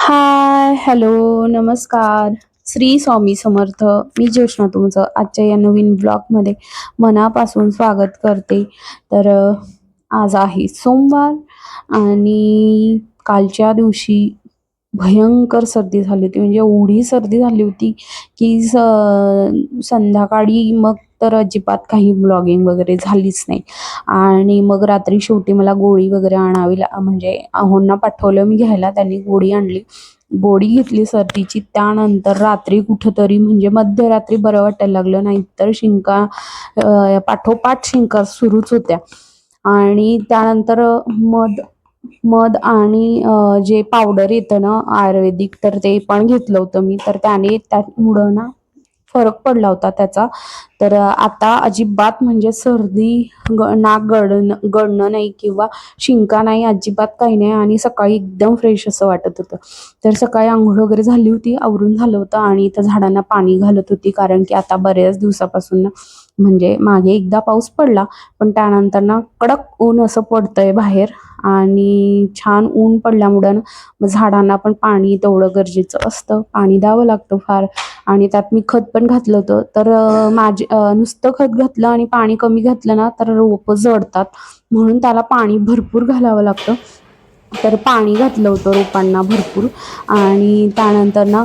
Hi hello नमस्कार. श्री स्वामी समर्थ. मी ज्योष्णा तुमचं आजच्या या नवीन ब्लॉगमध्ये मनापासून स्वागत करते. तर आज आहे सोमवार आणि कालच्या दिवशी भयंकर सर्दी झाली होती. म्हणजे एवढी सर्दी झाली होती की स संध्याकाळी मग तर अजिबात काही ब्लॉगिंग वगैरे झालीच नाही. आणि मग रात्री शेवटी मला गोळी वगैरे आणावी ला म्हणजे अहोंना पाठवलं मी घ्यायला त्यांनी गोळी आणली. गोळी घेतली सर्दीची त्यानंतर रात्री कुठंतरी म्हणजे मध्यरात्री बरं वाटायला लागलं नाहीतर शिंका पाठोपाठ शिंका सुरूच होत्या. आणि त्यानंतर मध मध आणि जे पावडर येतं ना आयुर्वेदिक तर ते पण घेतलं होतं मी. तर त्याने त्यामुळं ना फरक पडला होता त्याचा. तर आता अजिबात म्हणजे सर्दी नाक गळणं गळणं नाही किंवा शिंका नाही अजिबात काही नाही आणि सकाळी एकदम फ्रेश असं वाटत होतं. तर सकाळी आंघोळ वगैरे झाली होती आवरून झालं होतं आणि इथं झाडांना पाणी घालत होती कारण की आता बऱ्याच दिवसापासून म्हणजे मागे एकदा पाऊस पडला पण त्यानंतर ना कडक ऊन असं पडतंय बाहेर. आणि छान ऊन पडल्यामुळं झाडांना पण पाणी तेवढं गरजेचं असतं. पाणी द्यावं लागतं फार. आणि त्यात मी खत पण घातलं होतं. तर माझे नुसतं खत घातलं आणि पाणी कमी घातलं ना तर रोपं जडतात म्हणून त्याला पाणी भरपूर घालावं लागतं. तर पाणी घातलं होतं रोपांना भरपूर. आणि त्यानंतर ना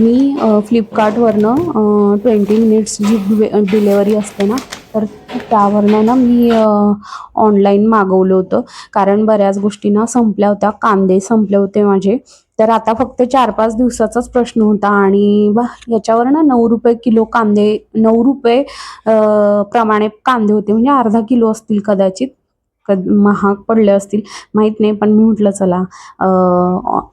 मी फ्लिपकार्टवरनं ट्वेंटी मिनिट्स जी डिलेवरी असते ना तर त्यावरनं ना मी ऑनलाईन मागवलं होतं. कारण बऱ्याच गोष्टी ना संपल्या होत्या. कांदे संपले होते माझे. तर आता फक्त चार पाच दिवसाचाच प्रश्न होता आणि बा याच्यावर ना नऊ रुपये किलो कांदे नऊ रुपये प्रमाणे कांदे होते. म्हणजे अर्धा किलो असतील कदाचित. कद महाग पडले असतील. माहीत नाही पण मी म्हटलं चला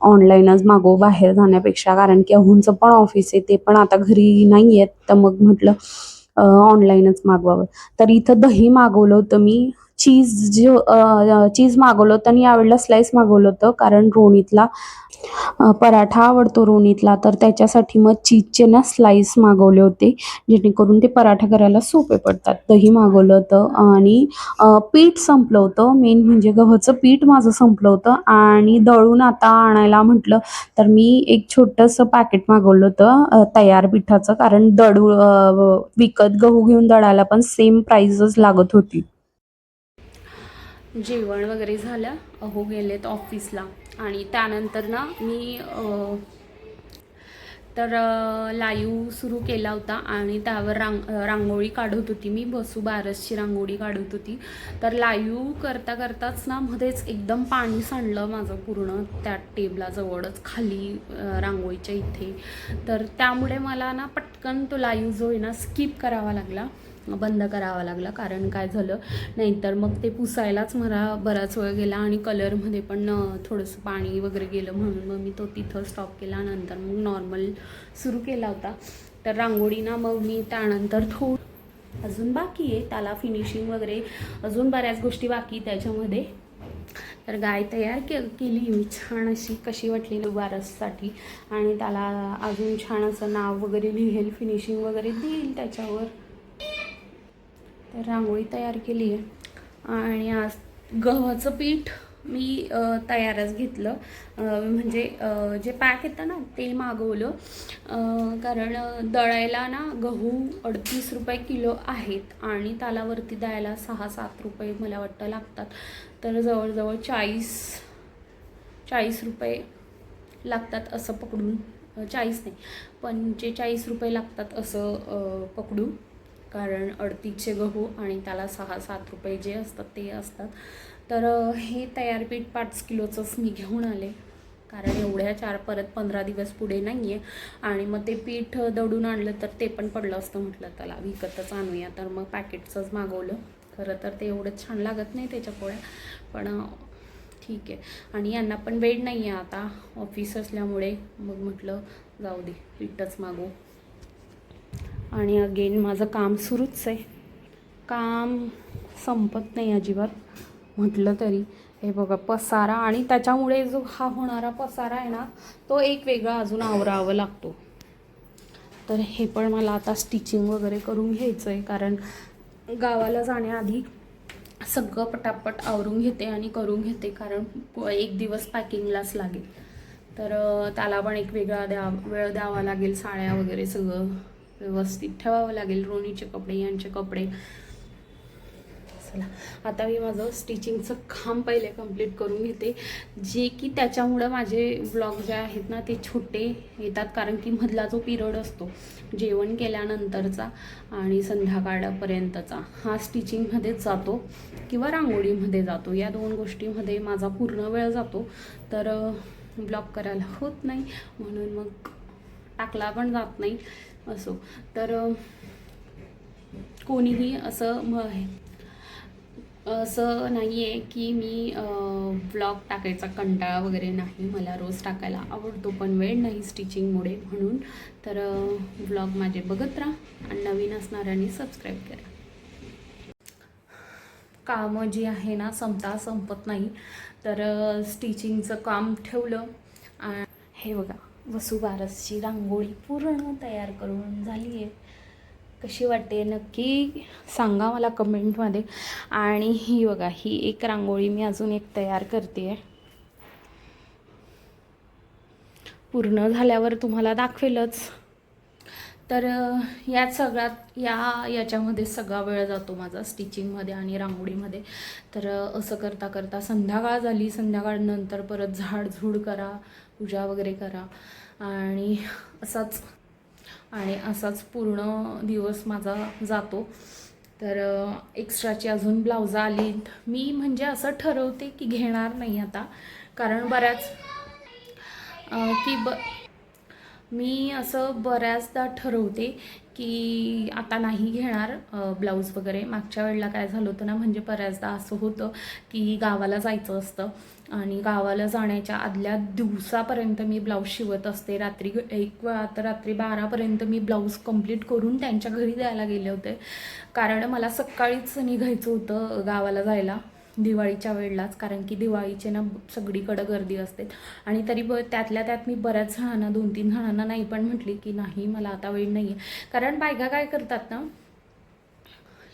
ऑनलाईनच मागवू बाहेर जाण्यापेक्षा. कारण की अहूंचं पण ऑफिस आहे. ते पण आता घरी नाही आहेत तर मग म्हटलं ऑनलाईनच मागवावं. तर इथं दही मागवलं होतं मी. चीज जो चीज मागवलं होतं आणि यावेळेला स्लाईस मागवलं होतं कारण रोणीतला पराठा आवडतो रोणीतला तर त्याच्यासाठी मग चीजचे ना स्लाईस मागवले होते जेणेकरून ते पराठा करायला सोपे पडतात. दही मागवलं होतं आणि पीठ संपलं होतं. मेन म्हणजे गव्हाचं पीठ माझं संपलं होतं आणि दळून आता आणायला म्हटलं तर मी एक छोटंसं पॅकेट मागवलं होतं तयार पिठाचं कारण दळू विकत गहू घेऊन दळायला पण सेम प्राईजच लागत होती. जेवण वगैरे झालं अहो गेलेत ऑफिसला. आणि त्यानंतर ना मी तर लाईव्ह सुरू केला होता आणि त्यावर रांग रांगोळी काढत होती मी बसू बारसची रांगोळी काढत होती. तर लाईव्ह करता करताच ना मध्येच एकदम पाणी सांडलं माझं पूर्ण त्या टेबलाजवळच खाली रांगोळीच्या इथे. तर त्यामुळे मला ना पटकन तो लाईव्ह जो आहे ना स्किप करावा लागला. बंद करावा लागला. कारण काय झालं नाहीतर मग ते पुसायलाच मला बराच वेळ गेला आणि कलरमध्ये पण थोडंसं पाणी वगैरे गेलं म्हणून मग मी तो तिथं स्टॉप केला नंतर मग नॉर्मल सुरू केला होता. तर रांगोळीना मग मी त्यानंतर थोड अजून बाकी आहे. त्याला फिनिशिंग वगैरे अजून बऱ्याच गोष्टी बाकी त्याच्यामध्ये. तर गाय तयार के केली मी छान अशी. कशी वाटली बारससाठी आणि त्याला अजून छान असं नाव वगैरे लिहेल फिनिशिंग वगैरे देईल त्याच्यावर. तर रांगोळी तयार केली आहे. आणि आज गव्हाचं पीठ मी तयारच घेतलं. म्हणजे जे पॅक येतं ना ते मागवलं. कारण दळायला ना गहू अडतीस रुपये किलो आहेत आणि तालावरती द्यायला सहा सात रुपये मला वाटतं लागतात. तर जवळजवळ चाळीस चाळीस रुपये लागतात असं पकडून. चाळीस नाही पंचेचाळीस रुपये लागतात असं पकडून. पकडू कारण अडतीसचे गहू आणि त्याला सहा सात रुपये जे असतात ते असतात. तर हे तयार पीठ पाच किलोचंच मी घेऊन आले. कारण एवढ्या चार परत पंधरा दिवस पुढे नाही आहे आणि मग ते पीठ दडून आणलं तर ते पण पडलं असतं म्हटलं त्याला विकतच आणूया. तर मग पॅकेटचंच मागवलं. खरं तर ते एवढं छान लागत नाही त्याच्या पोळ्या. पण ठीक आहे. आणि यांना पण वेळ नाही आहे आता. ऑफिस असल्यामुळे मग म्हटलं जाऊ दे पीठच मागू. आणि अगेन माझं काम सुरूच आहे. काम संपत नाही अजिबात म्हटलं तरी. हे बघा पसारा आणि त्याच्यामुळे जो हा होणारा पसारा आहे ना तो एक वेगळा अजून आवरावा लागतो. तर हे पण मला आता स्टिचिंग वगैरे करून घ्यायचं आहे कारण गावाला जाण्याआधी सगळं पटापट आवरून घेते आणि करून घेते कारण प- एक दिवस पॅकिंगलाच लागेल. तर त्याला पण एक वेगळा द्या वेळ द्यावा लागेल साड्या वगैरे सगळं. व्यवस्थित ठेवावं लागेल रोनीचे कपडे यांचे कपडे. चला आता मी माझं स्टिचिंगचं काम पहिले कंप्लीट करून घेते. जे की त्याच्यामुळं माझे ब्लॉग जे आहेत ना ते छोटे येतात. कारण की मधला जो पिरियड असतो जेवण केल्यानंतरचा आणि संध्याकाळपर्यंतचा हा स्टिचिंगमध्येच जातो किंवा रांगोळीमध्ये जातो. या दोन गोष्टीमध्ये माझा पूर्ण वेळ जातो. तर ब्लॉग करायला होत नाही. म्हणून मग टाकला पण जात नाही. असो. तर कोणीही असं म असं नाही आहे की मी ब्लॉग टाकायचा कंटाळा वगैरे नाही. मला रोज टाकायला आवडतो पण वेळ नाही स्टिचिंगमुळे म्हणून. तर ब्लॉग माझे बघत राहा आणि नवीन असणाऱ्यांनी सबस्क्राईब करा. कामं जी आहे ना संपता संपत नाही. तर स्टिचिंगचं काम ठेवलं. हे बघा. वसुबारसची रांगोळी पूर्ण तयार करून झाली आहे. कशी वाटते? नक्की सांगा मला कमेंटमध्ये. आणि ही बघा ही एक रांगोळी मी अजून एक तयार करते आहे. पूर्ण झाल्यावर तुम्हाला दाखवेलच. तर यात सगळ्यात या याच्यामध्ये सगळा वेळ जातो माझा स्टिचिंगमध्ये आणि रांगोळीमध्ये. तर असं करता करता संध्याकाळ झाली. संध्याकाळनंतर परत झाडझूड करा पूजा वगैरे करा. आणि असाच आणि असाच पूर्ण दिवस माझा जातो. तर एक्स्ट्राची अजून ब्लाउजं आली मी म्हणजे असं ठरवते की घेणार नाही आता. कारण बऱ्याच की ब मी असं बऱ्याचदा ठरवते की आता नाही घेणार ब्लाऊज वगैरे. मागच्या वेळेला काय झालं होतं ना म्हणजे बऱ्याचदा असं होतं की गावाला जायचं असतं आणि गावाला जाण्याच्या आदल्या दिवसापर्यंत मी ब्लाऊज शिवत असते. रात्री एक वेळा तर रात्री बारापर्यंत मी ब्लाऊज कंप्लीट करून त्यांच्या घरी द्यायला गेले होते. कारण मला सकाळीच निघायचं होतं गावाला जायला. दिवाळीच्या वेळेलाच कारण की दिवाळीचे ना सगळीकडं गर्दी असते. आणि तरी ब त्यातल्या त्यात मी बऱ्याच जणांना दोन तीन जणांना नाही पण म्हटली की नाही मला आता वेळ नाही आहे कारण बायका काय करतात ना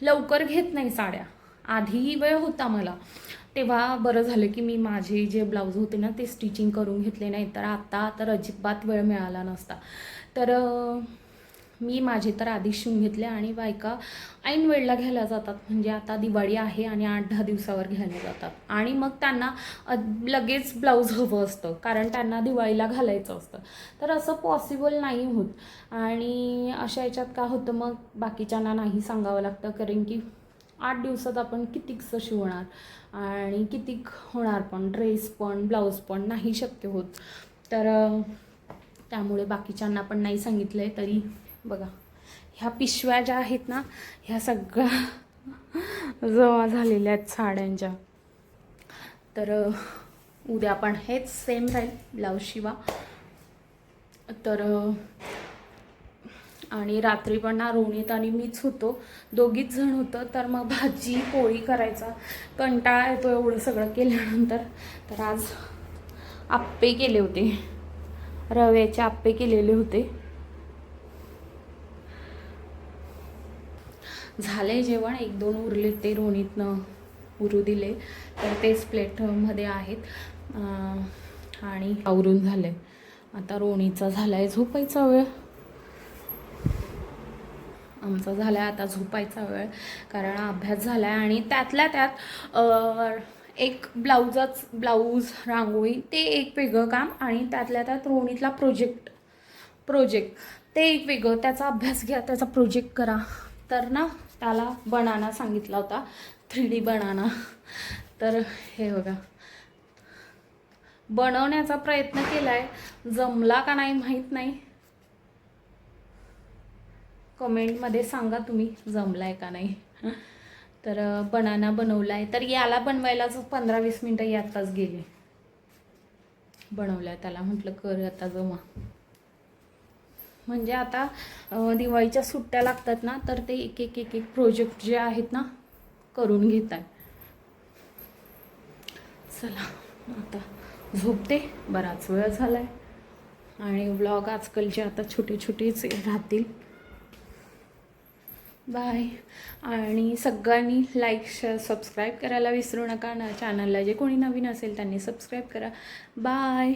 लवकर घेत नाही साड्या. आधी वेळ होता मला. तेव्हा बरं झालं की मी माझे जे ब्लाऊज होते ना ते स्टिचिंग करून घेतले. नाही तर आता तर अजिबात वेळ मिळाला नसता. तर मी माझे तर आधीच शिवून घेतले आणि बायका ऐन वेळेला घ्यायला जातात. म्हणजे आता दिवाळी आहे आणि आठ दहा दिवसावर घ्यायला जातात. आणि मग त्यांना लगेच ब्लाऊज हवं असतं. कारण त्यांना दिवाळीला घालायचं असतं. तर असं पॉसिबल नाही होत. आणि अशा याच्यात का होतं? मग बाकीच्यांना नाही सांगावं लागतं. कारण की आठ दिवसात आपण कितीकचं शिवणार? आणि कितीक होणार पण? ड्रेस पण ब्लाऊज पण नाही शक्य होत. तर त्यामुळे बाकीच्यांना पण नाही सांगितलं आहे तरी बघा ह्या पिशव्या ज्या आहेत ना ह्या सगळ्या जमा झालेल्या आहेत साड्यांच्या. तर उद्या पण हेच सेम राहील ब्लाऊज शिवा. तर आणि रात्री पण ना रोनित आणि मीच होतो. दोघीच जण होतं तर मग भाजी पोळी करायचा. कंटाळा येतो एवढं सगळं केल्यानंतर. तर आज आप्पे केले होते. रव्याचे आप्पे केलेले होते. झाले जेवण. एक दोन उरले ते रोणीतनं उरू दिले. तर तेच प्लेटमध्ये आहेत. आणि आवरून झाले आता रोणीचा झालाय झोपायचा वेळ. आमचा झाला आहे आता झोपायचा वेळ. कारण अभ्यास झाला आहे आणि त्यातल्या त्यात एक ब्लाऊजच ब्लाऊज रांगोळी ते एक वेगळं काम आणि त्यातल्या त्यात रोणीतला प्रोजेक्ट प्रोजेक्ट ते एक वेगळं. त्याचा अभ्यास घ्या त्याचा प्रोजेक्ट करा. तर ना त्याला बनाना सांगितला होता. Three D banana. तर हे बघा. बनवण्याचा प्रयत्न केला आहे जमला का नाही माहीत नाही. कमेंटमध्ये सांगा तुम्ही जमलाय का नाही. तर बनाना बनवलाय. तर याला बनवायलाच पंधरा वीस मिनटं यातच गेले. बनवलाय त्याला. म्हटलं कर आता जमा. म्हणजे आता दिवाळीच्या सुट्ट्या लागतात ना तर ते एक एक एक एक प्रोजेक्ट जे आहेत ना करून घेत आहे चला आता झोपते. बराच वेळ झाला आहे आणि ब्लॉग आजकालचे आता छोटे छोटेच राहतील. बाय आणि सगळ्यांनी लाईक शेअर सबस्क्राईब करायला विसरू नका. ना चॅनलला जे कोणी नवीन असेल त्यांनी सबस्क्राईब करा. बाय